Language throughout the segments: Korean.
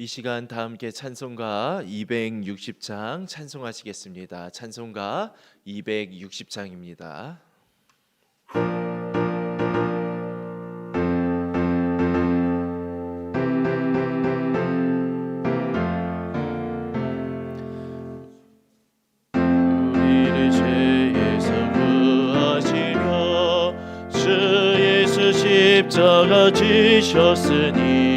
이 시간 다 함께 찬송가 260장 찬송하시겠습니다. 찬송가 260장입니다. 우리를 죄에서 구하시려 주 예수 십자가 지셨으니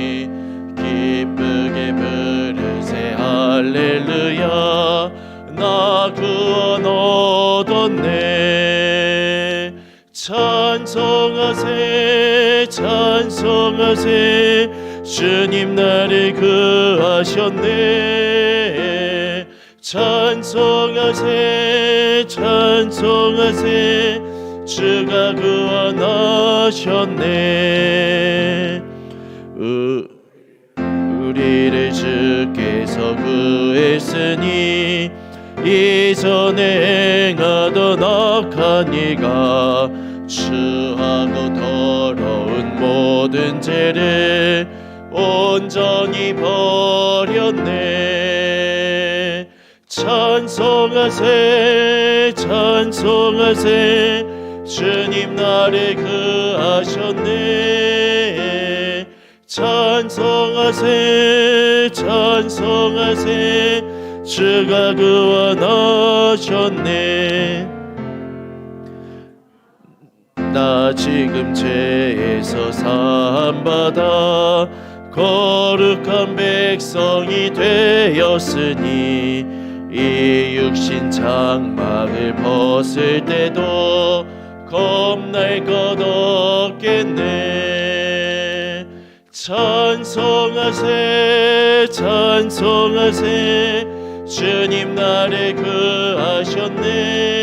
찬송하세 주님 나를 구하셨네. 찬송하세 찬송하세 주가 구원하셨네. 우, 우리를 주께서 구했으니 이전에 행하던 악한 일과 모든 죄를 온전히 버렸네. 찬송하세 찬송하세. 주님 나를 구하셨네. 찬송하세 찬송하세. 주가 구원하셨네 지금 죄에서 사함받아 거룩한 백성이 되었으니 이 육신 장막을 벗을 때도 겁날 것 없겠네. 찬송하세 찬송하세. 주님 나를 구하셨네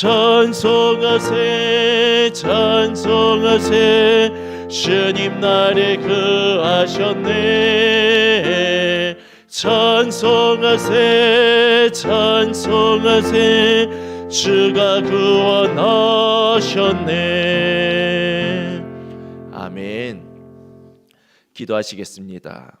찬송하세 찬송하세. 주님 나를 구하셨네. 찬송하세 찬송하세. 주가 구원하셨네. 아멘. 기도하시겠습니다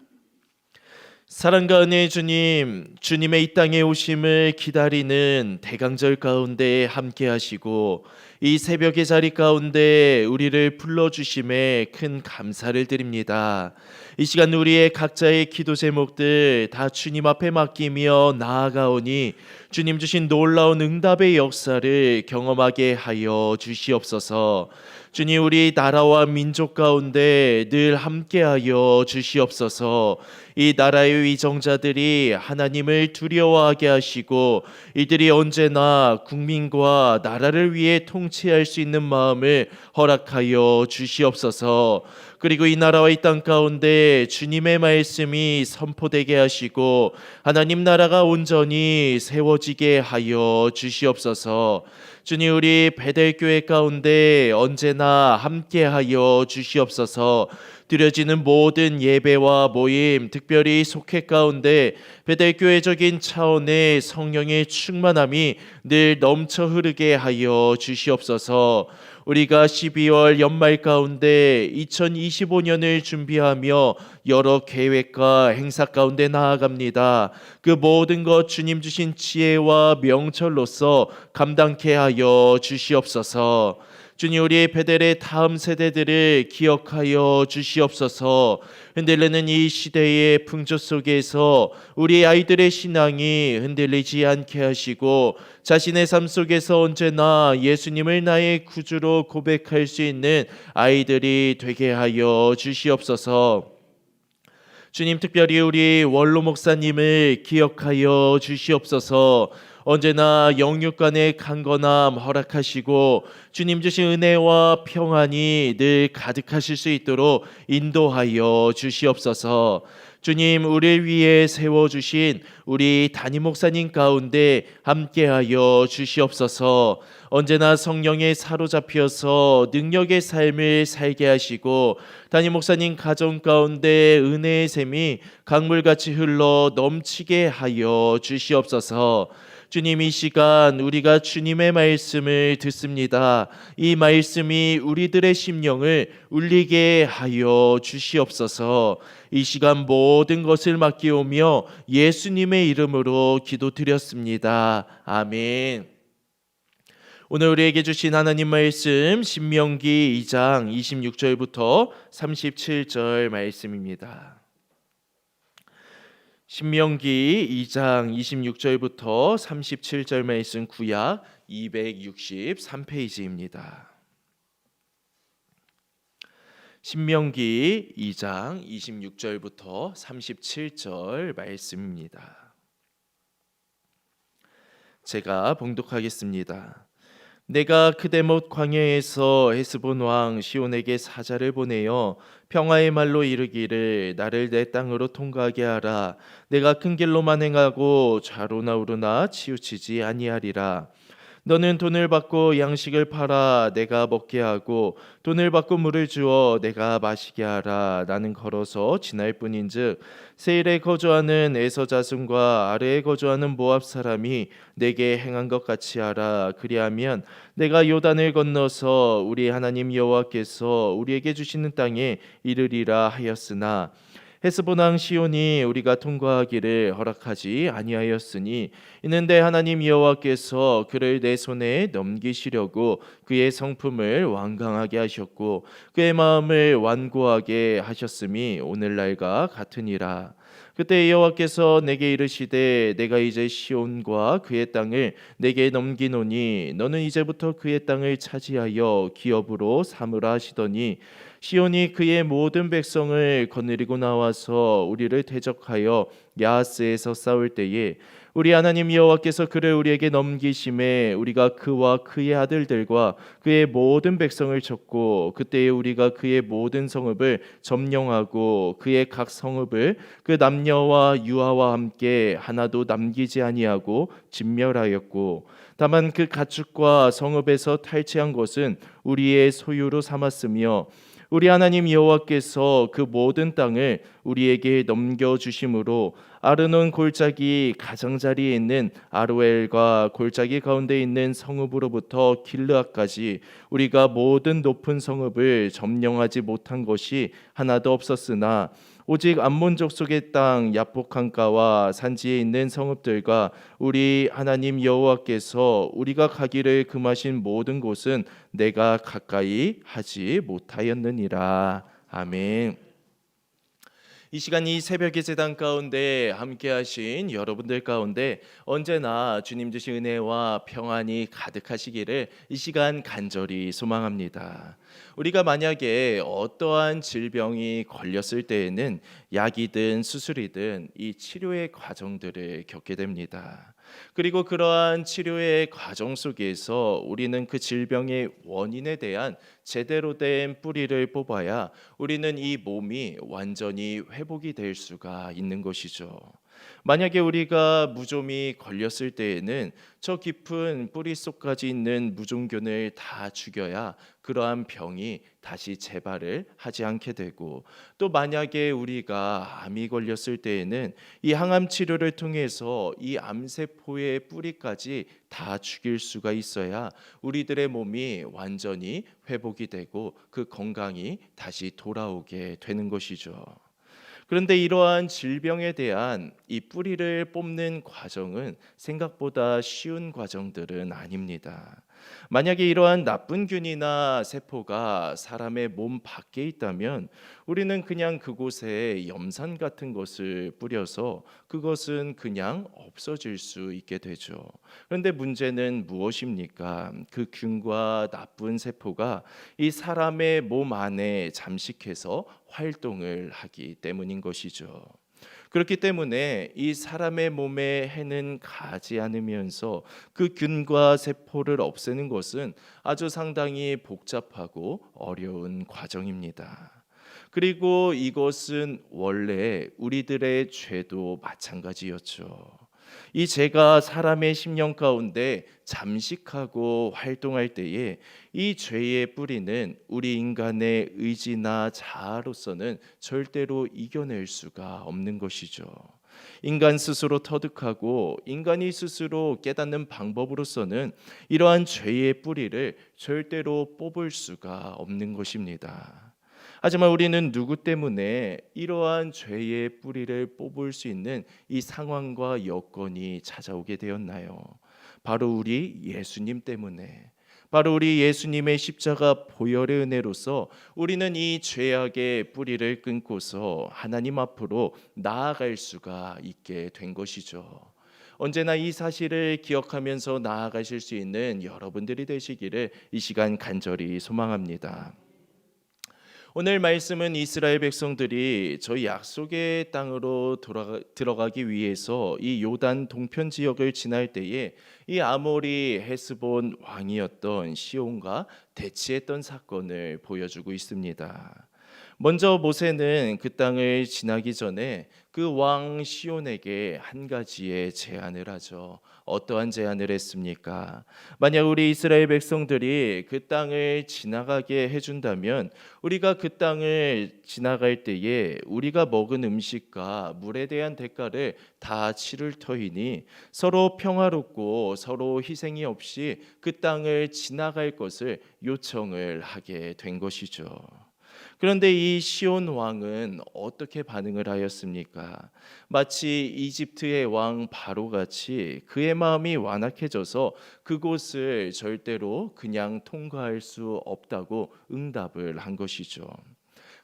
사랑과 은혜의 주님, 주님의 이 땅에 오심을 기다리는 대강절 가운데 함께 하시고 이 새벽의 자리 가운데 우리를 불러 주심에 큰 감사를 드립니다. 이 시간 우리의 각자의 기도 제목들 다 주님 앞에 맡기며 나아가오니 주님 주신 놀라운 응답의 역사를 경험하게 하여 주시옵소서. 주님 우리 나라와 민족 가운데 늘 함께하여 주시옵소서. 이 나라의 위정자들이 하나님을 두려워하게 하시고 이들이 언제나 국민과 나라를 위해 통치할 수 있는 마음을 허락하여 주시옵소서. 그리고 이 나라와 이 땅 가운데 주님의 말씀이 선포되게 하시고 하나님 나라가 온전히 세워지게 하여 주시옵소서. 주님 우리 베델교회 가운데 언제나 함께하여 주시옵소서. 드려지는 모든 예배와 모임, 특별히 속회 가운데 베델교회적인 차원의 성령의 충만함이 늘 넘쳐 흐르게 하여 주시옵소서. 우리가 12월 연말 가운데 2025년을 준비하며 여러 계획과 행사 가운데 나아갑니다. 그 모든 것 주님 주신 지혜와 명철로서 감당케 하여 주시옵소서. 주님 우리 베델의 다음 세대들을 기억하여 주시옵소서. 흔들리는 이 시대의 풍조 속에서 우리 아이들의 신앙이 흔들리지 않게 하시고 자신의 삶 속에서 언제나 예수님을 나의 구주로 고백할 수 있는 아이들이 되게 하여 주시옵소서. 주님 특별히 우리 원로 목사님을 기억하여 주시옵소서. 언제나 영육간의 강건함 허락하시고 주님 주신 은혜와 평안이 늘 가득하실 수 있도록 인도하여 주시옵소서. 주님 우리를 위해 세워 주신 우리 담임 목사님 가운데 함께하여 주시옵소서. 언제나 성령에 사로잡혀서 능력의 삶을 살게 하시고 담임 목사님 가정 가운데 은혜의 샘이 강물같이 흘러 넘치게 하여 주시옵소서. 주님 이 시간 우리가 주님의 말씀을 듣습니다. 이 말씀이 우리들의 심령을 울리게 하여 주시옵소서. 이 시간 모든 것을 맡기오며 예수님의 이름으로 기도드렸습니다. 아멘. 오늘 우리에게 주신 하나님 말씀 신명기 2장 26절부터 37절 말씀입니다. 신명기 2장 26절부터 37절 말씀 구약 263페이지입니다. 신명기 2장 26절부터 37절 말씀입니다. 제가 봉독하겠습니다. 내가 그대못 광야에서 헤스본 왕 시온에게 사자를 보내어 평화의 말로 이르기를 나를 내 땅으로 통과하게 하라. 내가 큰 길로만 행하고 좌로나 우로나 치우치지 아니하리라 너는 돈을 받고 양식을 팔아 내가 먹게 하고 돈을 받고 물을 주어 내가 마시게 하라. 나는 걸어서 지날 뿐인즉 세일에 거주하는 에서 자손과 아래에 거주하는 모압 사람이 내게 행한 것 같이 하라. 그리하면 내가 요단을 건너서 우리 하나님 여호와께서 우리에게 주시는 땅에 이르리라 하였으나 헤스보낭 시온이 우리가 통과하기를 허락하지 아니하였으니 내 하나님 여호와께서 그를 내 손에 넘기시려고 그의 성품을 완강하게 하셨고 그의 마음을 완고하게 하셨음이 오늘날과 같으니라. 그때 여호와께서 내게 이르시되 내가 이제 시온과 그의 땅을 내게 넘기노니 너는 이제부터 그의 땅을 차지하여 기업으로 삼으라 하시더니 시온이 그의 모든 백성을 거느리고 나와서 우리를 대적하여 야하스에서 싸울 때에 우리 하나님 여호와께서 그를 우리에게 넘기심에 우리가 그와 그의 아들들과 그의 모든 백성을 쳤고 그때에 우리가 그의 모든 성읍을 점령하고 그의 각 성읍을 그 남녀와 유아와 함께 하나도 남기지 아니하고 진멸하였고 다만 그 가축과 성읍에서 탈취한 것은 우리의 소유로 삼았으며 우리 하나님 여호와께서 그 모든 땅을 우리에게 넘겨 주심으로 아르논 골짜기 가장자리에 있는 아루엘과 골짜기 가운데 있는 성읍으로부터 길르앗까지 우리가 모든 높은 성읍을 점령하지 못한 것이 하나도 없었으나 오직 암몬 족 속의 땅 야복강가와 산지에 있는 성읍들과 우리 하나님 여호와께서 우리가 가기를 금하신 모든 곳은 내가 가까이 하지 못하였느니라 아멘. 이 시간 이 새벽의 재단 가운데 함께 하신 여러분들 가운데 언제나 주님 주신 은혜와 평안이 가득하시기를 이 시간 간절히 소망합니다. 우리가 만약에 어떠한 질병이 걸렸을 때에는 약이든 수술이든 이 치료의 과정들을 겪게 됩니다. 그리고 그러한 치료의 과정 속에서 우리는 그 질병의 원인에 대한 제대로 된 뿌리를 뽑아야 우리는 이 몸이 완전히 회복이 될 수가 있는 것이죠. 만약에 우리가 무좀이 걸렸을 때에는 저 깊은 뿌리 속까지 있는 무종균을 다 죽여야 그러한 병이 다시 재발을 하지 않게 되고 또 만약에 우리가 암이 걸렸을 때에는 이 항암 치료를 통해서 이 암세포의 뿌리까지 다 죽일 수가 있어야 우리들의 몸이 완전히 회복이 되고 그 건강이 다시 돌아오게 되는 것이죠. 그런데 이러한 질병에 대한 이 뿌리를 뽑는 과정은 생각보다 쉬운 과정들은 아닙니다. 만약에 이러한 나쁜 균이나 세포가 사람의 몸 밖에 있다면 우리는 그냥 그곳에 염산 같은 것을 뿌려서 그것은 그냥 없어질 수 있게 되죠. 그런데 문제는 무엇입니까? 그 균과 나쁜 세포가 이 사람의 몸 안에 잠식해서 활동을 하기 때문인 것이죠. 그렇기 때문에 이 사람의 몸에 해는 가지 않으면서 그 균과 세포를 없애는 것은 아주 상당히 복잡하고 어려운 과정입니다. 그리고 이것은 원래 우리들의 죄도 마찬가지였죠. 이 죄가 사람의 심령 가운데 잠식하고 활동할 때에 이 죄의 뿌리는 우리 인간의 의지나 자아로서는 절대로 이겨낼 수가 없는 것이죠. 인간 스스로 터득하고 인간이 스스로 깨닫는 방법으로서는 이러한 죄의 뿌리를 절대로 뽑을 수가 없는 것입니다. 하지만 우리는 누구 때문에 이러한 죄의 뿌리를 뽑을 수 있는 이 상황과 여건이 찾아오게 되었나요? 바로 우리 예수님 때문에 바로 우리 예수님의 십자가 보혈의 은혜로서 우리는 이 죄악의 뿌리를 끊고서 하나님 앞으로 나아갈 수가 있게 된 것이죠. 언제나 이 사실을 기억하면서 나아가실 수 있는 여러분들이 되시기를 이 시간 간절히 소망합니다. 오늘 말씀은 이스라엘 백성들이 저희 약속의 땅으로 돌아가, 들어가 기 위해서 이 요단 동편 지역을 지날 때에 이 아모리 헤스본 왕이었던 시온과 대치했던 사건을 보여주고 있습니다. 먼저 모세는 그 땅을 지나기 전에 그 왕 시온에게 한 가지의 제안을 하죠. 어떠한 제안을 했습니까? 만약 우리 이스라엘 백성들이 그 땅을 지나가게 해준다면 우리가 그 땅을 지나갈 때에 우리가 먹은 음식과 물에 대한 대가를 다 치를 터이니 서로 평화롭고 서로 희생이 없이 그 땅을 지나갈 것을 요청을 하게 된 것이죠. 그런데 이 시온 왕은 어떻게 반응을 하였습니까? 마치 이집트의 왕 바로 같이 그의 마음이 완악해져서 그곳을 절대로 그냥 통과할 수 없다고 응답을 한 것이죠.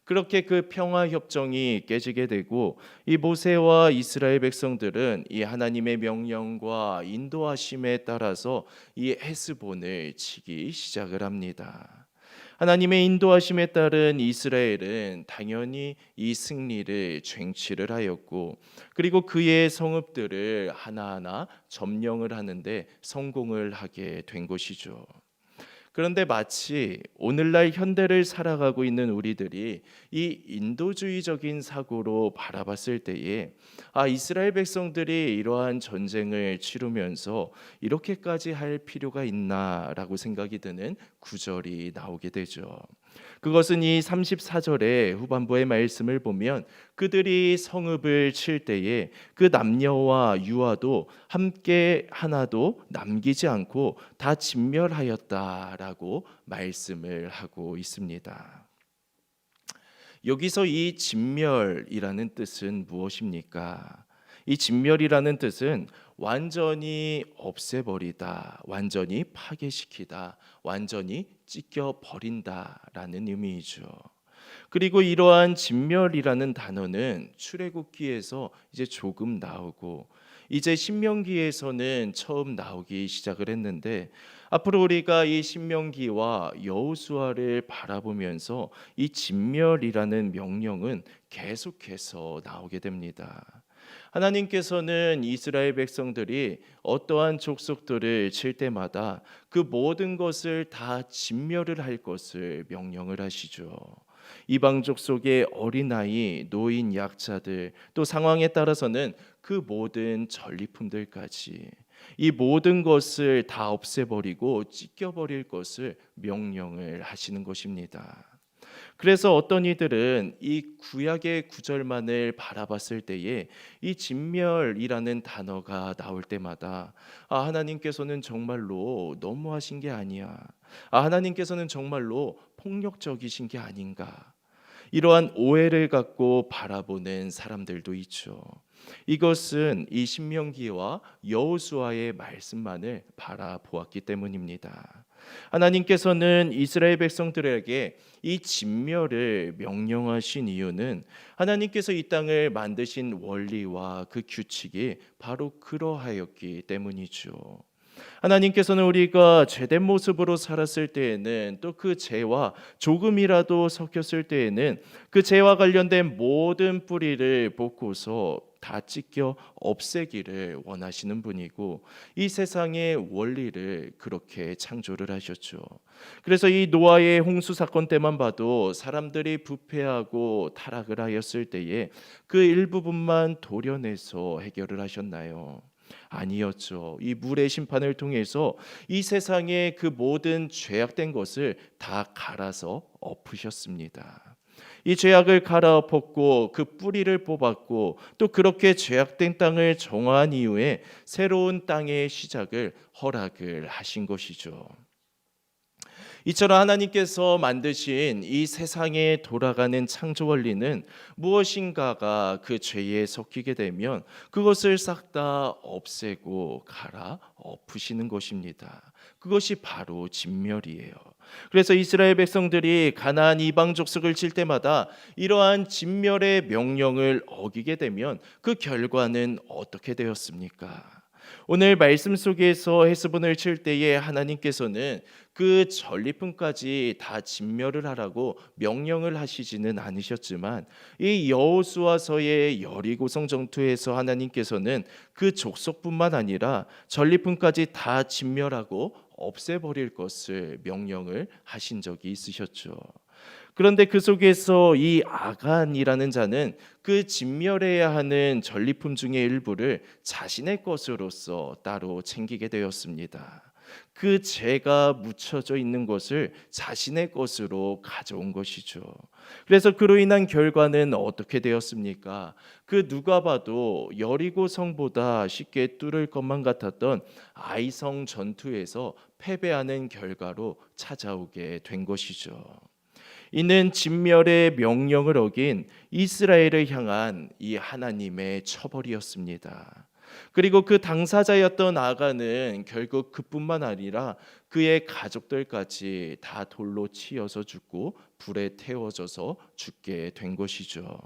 그렇게 그 평화 협정이 깨지게 되고 이 모세와 이스라엘 백성들은 이 하나님의 명령과 인도하심에 따라서 이 헤스본을 치기 시작을 합니다. 하나님의 인도하심에 따른 이스라엘은 당연히 이 승리를 쟁취를 하였고 그리고 그의 성읍들을 하나하나 점령을 하는데 성공을 하게 된 것이죠. 그런데 마치 오늘날 현대를 살아가고 있는 우리들이 이 인도주의적인 사고로 바라봤을 때에 아 이스라엘 백성들이 이러한 전쟁을 치르면서 이렇게까지 할 필요가 있나라고 생각이 드는 구절이 나오게 되죠. 그것은 이 34절의 후반부의 말씀을 보면 그들이 성읍을 칠 때에 그 남녀와 유아도 함께 하나도 남기지 않고 다 진멸하였다라고 말씀을 하고 있습니다. 여기서 이 진멸이라는 뜻은 무엇입니까? 이 진멸이라는 뜻은 완전히 없애버리다, 완전히 파괴시키다, 완전히 찢겨 버린다라는 의미이죠. 그리고 이러한 진멸이라는 단어는 출애굽기에서 이제 조금 나오고 이제 신명기에서는 처음 나오기 시작을 했는데 앞으로 우리가 이 신명기와 여호수아를 바라보면서 이 진멸이라는 명령은 계속해서 나오게 됩니다. 하나님께서는 이스라엘 백성들이 어떠한 족속들을 칠 때마다 그 모든 것을 다 진멸을 할 것을 명령을 하시죠. 이방 족 속의 어린아이, 노인, 약자들, 또 상황에 따라서는 그 모든 전리품들까지 이 모든 것을 다 없애버리고 찢겨버릴 것을 명령을 하시는 것입니다. 그래서 어떤 이들은 이 구약의 구절만을 바라봤을 때에 이 진멸이라는 단어가 나올 때마다 아 하나님께서는 정말로 너무하신 게 아니야. 아 하나님께서는 정말로 폭력적이신 게 아닌가. 이러한 오해를 갖고 바라보는 사람들도 있죠. 이것은 이 신명기와 여호수아의 말씀만을 바라보았기 때문입니다. 하나님께서는 이스라엘 백성들에게 이 진멸을 명령하신 이유는 하나님께서 이 땅을 만드신 원리와 그 규칙이 바로 그러하였기 때문이죠. 하나님께서는 우리가 죄된 모습으로 살았을 때에는 또 그 죄와 조금이라도 섞였을 때에는 그 죄와 관련된 모든 뿌리를 뽑고서 다 찢겨 없애기를 원하시는 분이고 이 세상의 원리를 그렇게 창조를 하셨죠. 그래서 이 노아의 홍수 사건 때만 봐도 사람들이 부패하고 타락을 하였을 때에 그 일부분만 도려내서 해결을 하셨나요? 아니었죠. 이 물의 심판을 통해서 이 세상의 그 모든 죄악된 것을 다 갈아서 엎으셨습니다. 이 죄악을 갈아 엎었고 그 뿌리를 뽑았고 또 그렇게 죄악된 땅을 정화한 이후에 새로운 땅의 시작을 허락을 하신 것이죠. 이처럼 하나님께서 만드신 이 세상에 돌아가는 창조 원리는 무엇인가가 그 죄에 섞이게 되면 그것을 싹 다 없애고 갈아 엎으시는 것입니다. 그것이 바로 진멸이에요. 그래서 이스라엘 백성들이 가나안 이방 족속을 칠 때마다 이러한 진멸의 명령을 어기게 되면 그 결과는 어떻게 되었습니까? 오늘 말씀 속에서 헤스본을 칠 때에 하나님께서는 그 전리품까지 다 진멸을 하라고 명령을 하시지는 않으셨지만 이 여호수아서의 여리고성 전투에서 하나님께서는 그 족속뿐만 아니라 전리품까지 다 진멸하고 없애버릴 것을 명령을 하신 적이 있으셨죠. 그런데 그 속에서 이 아간이라는 자는 그 진멸해야 하는 전리품 중의 일부를 자신의 것으로서 따로 챙기게 되었습니다. 그 죄가 묻혀져 있는 것을 자신의 것으로 가져온 것이죠. 그래서 그로 인한 결과는 어떻게 되었습니까? 그 누가 봐도 여리고 성보다 쉽게 뚫을 것만 같았던 아이성 전투에서 패배하는 결과로 찾아오게 된 것이죠. 이는 진멸의 명령을 어긴 이스라엘을 향한 이 하나님의 처벌이었습니다. 그리고 그 당사자였던 아가는 결국 그뿐만 아니라 그의 가족들까지 다 돌로 치여서 죽고 불에 태워져서 죽게 된 것이죠.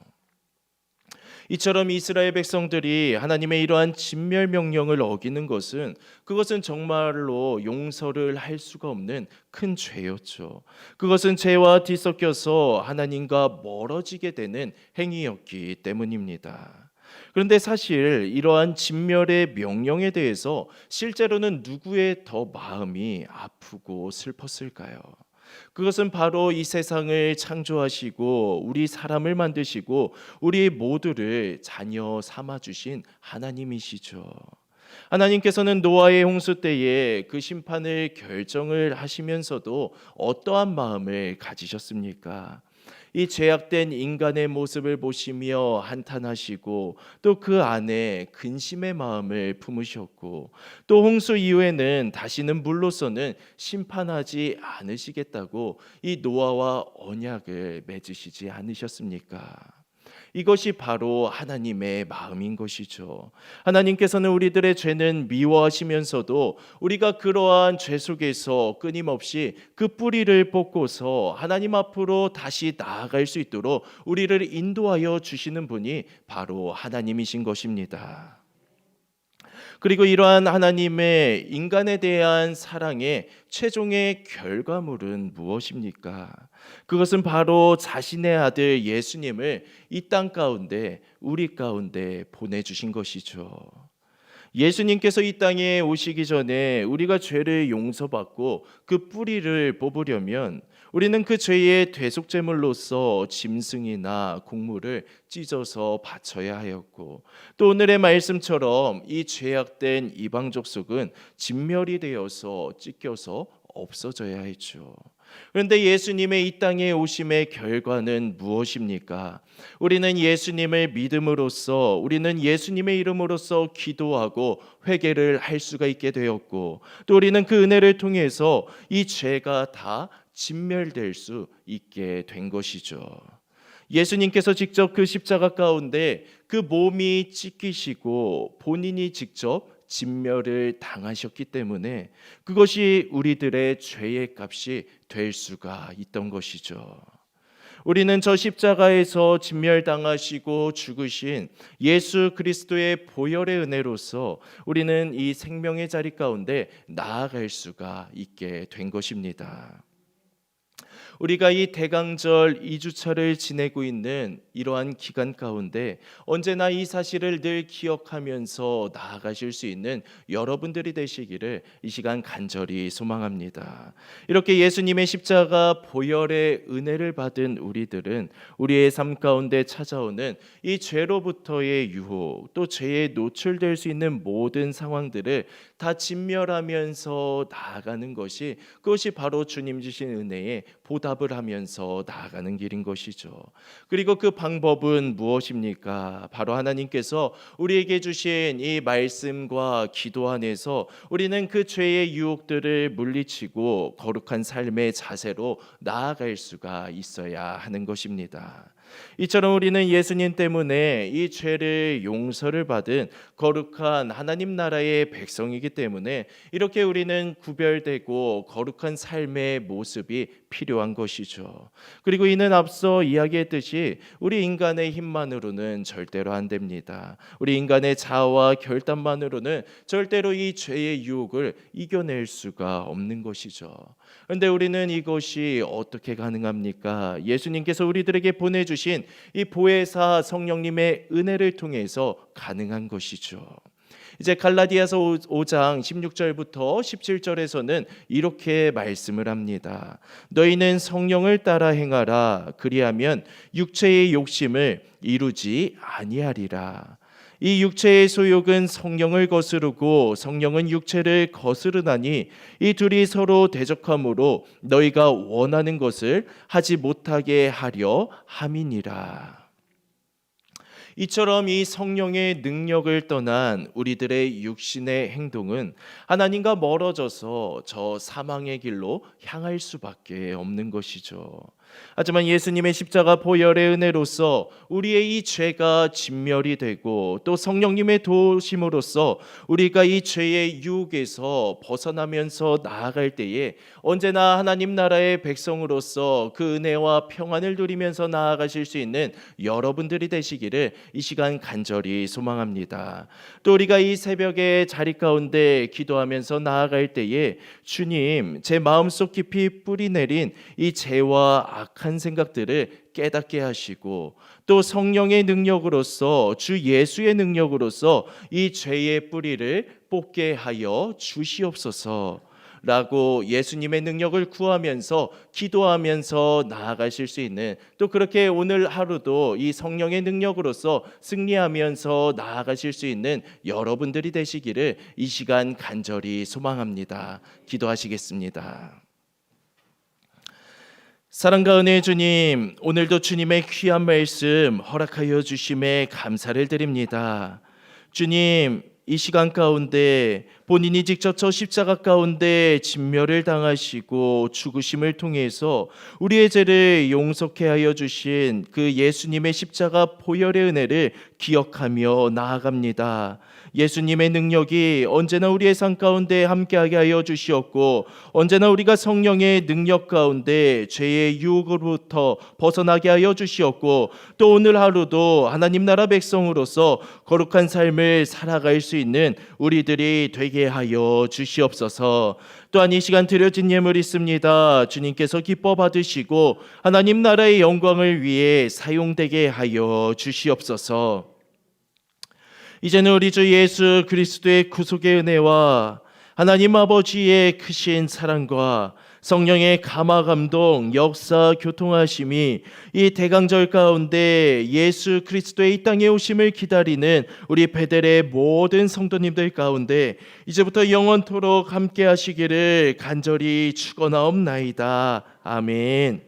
이처럼 이스라엘 백성들이 하나님의 이러한 진멸 명령을 어기는 것은 그것은 정말로 용서를 할 수가 없는 큰 죄였죠. 그것은 죄와 뒤섞여서 하나님과 멀어지게 되는 행위였기 때문입니다. 그런데 사실 이러한 진멸의 명령에 대해서 실제로는 누구의 더 마음이 아프고 슬펐을까요? 그것은 바로 이 세상을 창조하시고 우리 사람을 만드시고 우리 모두를 자녀 삼아 주신 하나님이시죠. 하나님께서는 노아의 홍수 때에 그 심판을 결정을 하시면서도 어떠한 마음을 가지셨습니까? 이 죄악된 인간의 모습을 보시며 한탄하시고 또 그 안에 근심의 마음을 품으셨고 또 홍수 이후에는 다시는 물로서는 심판하지 않으시겠다고 이 노아와 언약을 맺으시지 않으셨습니까? 이것이 바로 하나님의 마음인 것이죠. 하나님께서는 우리들의 죄는 미워하시면서도 우리가 그러한 죄 속에서 끊임없이 그 뿌리를 뽑고서 하나님 앞으로 다시 나아갈 수 있도록 우리를 인도하여 주시는 분이 바로 하나님이신 것입니다. 그리고 이러한 하나님의 인간에 대한 사랑의 최종의 결과물은 무엇입니까? 그것은 바로 자신의 아들 예수님을 이 땅 가운데 우리 가운데 보내 주신 것이죠. 예수님께서 이 땅에 오시기 전에 우리가 죄를 용서받고 그 뿌리를 뽑으려면 우리는 그 죄의 대속제물로서 짐승이나 곡물을 찢어서 바쳐야 하였고 또 오늘의 말씀처럼 이 죄악된 이방 족 속은 진멸이 되어서 찢겨서 없어져야 했죠. 그런데 예수님의 이 땅에 오심의 결과는 무엇입니까? 우리는 예수님을 믿음으로써 우리는 예수님의 이름으로써 기도하고 회개를 할 수가 있게 되었고 또 우리는 그 은혜를 통해서 이 죄가 다 진멸될 수 있게 된 것이죠. 예수님께서 직접 그 십자가 가운데 그 몸이 찢기시고 본인이 직접 진멸을 당하셨기 때문에 그것이 우리들의 죄의 값이 될 수가 있던 것이죠. 우리는 저 십자가에서 진멸당하시고 죽으신 예수 그리스도의 보혈의 은혜로서 우리는 이 생명의 자리 가운데 나아갈 수가 있게 된 것입니다. 우리가 이 대강절 2주차를 지내고 있는 이러한 기간 가운데 언제나 이 사실을 늘 기억하면서 나아가실 수 있는 여러분들이 되시기를 이 시간 간절히 소망합니다. 이렇게 예수님의 십자가 보혈의 은혜를 받은 우리들은 우리의 삶 가운데 찾아오는 이 죄로부터의 유혹 또 죄에 노출될 수 있는 모든 상황들을 다 진멸하면서 나아가는 것이 그것이 바로 주님 주신 은혜에 보답을 하면서 나아가는 길인 것이죠. 그리고 그 방법은 무엇입니까? 바로 하나님께서 우리에게 주신 이 말씀과 기도 안에서 우리는 그 죄의 유혹들을 물리치고 거룩한 삶의 자세로 나아갈 수가 있어야 하는 것입니다. 이처럼 우리는 예수님 때문에 이 죄를 용서를 받은 거룩한 하나님 나라의 백성이기 때문에 이렇게 우리는 구별되고 거룩한 삶의 모습이 필요한 것이죠. 그리고 이는 앞서 이야기했듯이 우리 인간의 힘만으로는 절대로 안 됩니다. 우리 인간의 자아와 결단만으로는 절대로 이 죄의 유혹을 이겨낼 수가 없는 것이죠. 그런데 우리는 이것이 어떻게 가능합니까? 예수님께서 우리들에게 보내주신 이 보혜사 성령님의 은혜를 통해서 가능한 것이죠. 이제 갈라디아서 5장 16절부터 17절에서는 이렇게 말씀을 합니다. 너희는 성령을 따라 행하라 그리하면 육체의 욕심을 이루지 아니하리라. 이 육체의 소욕은 성령을 거스르고 성령은 육체를 거스르나니 이 둘이 서로 대적함으로 너희가 원하는 것을 하지 못하게 하려 함이니라. 이처럼 이 성령의 능력을 떠난 우리들의 육신의 행동은 하나님과 멀어져서 저 사망의 길로 향할 수밖에 없는 것이죠. 하지만 예수님의 십자가 보혈의 은혜로서 우리의 이 죄가 진멸이 되고 또 성령님의 도심으로써 우리가 이 죄의 유혹에서 벗어나면서 나아갈 때에 언제나 하나님 나라의 백성으로서 그 은혜와 평안을 누리면서 나아가실 수 있는 여러분들이 되시기를 이 시간 간절히 소망합니다. 또 우리가 이 새벽에 자리 가운데 기도하면서 나아갈 때에 주님 제 마음속 깊이 뿌리 내린 이 죄와 악한 생각들을 깨닫게 하시고 또 성령의 능력으로서 주 예수의 능력으로서 이 죄의 뿌리를 뽑게 하여 주시옵소서. 라고 예수님의 능력을 구하면서 기도하면서 나아가실 수 있는 또 그렇게 오늘 하루도 이 성령의 능력으로서 승리하면서 나아가실 수 있는 여러분들이 되시기를 이 시간 간절히 소망합니다. 기도하시겠습니다. 사랑과 은혜의 주님, 오늘도 주님의 귀한 말씀 허락하여 주심에 감사를 드립니다. 주님, 이 시간 가운데 본인이 직접 저 십자가 가운데 진멸을 당하시고 죽으심을 통해서 우리의 죄를 용서케 하여 주신 그 예수님의 십자가 보혈의 은혜를 기억하며 나아갑니다. 예수님의 능력이 언제나 우리의 삶 가운데 함께하게 하여 주시었고 언제나 우리가 성령의 능력 가운데 죄의 유혹으로부터 벗어나게 하여 주시었고 또 오늘 하루도 하나님 나라 백성으로서 거룩한 삶을 살아갈 수 있는 우리들이 되게 하여 주시옵소서. 또한 이 시간 드려진 예물 있습니다. 주님께서 기뻐 받으시고 하나님 나라의 영광을 위해 사용되게 하여 주시옵소서. 이제는 우리 주 예수 그리스도의 구속의 은혜와 하나님 아버지의 크신 사랑과 성령의 감화 감동 역사 교통하심이 이 대강절 가운데 예수 그리스도의 이 땅에 오심을 기다리는 우리 베델의 모든 성도님들 가운데 이제부터 영원토록 함께 하시기를 간절히 축원하옵나이다. 아멘.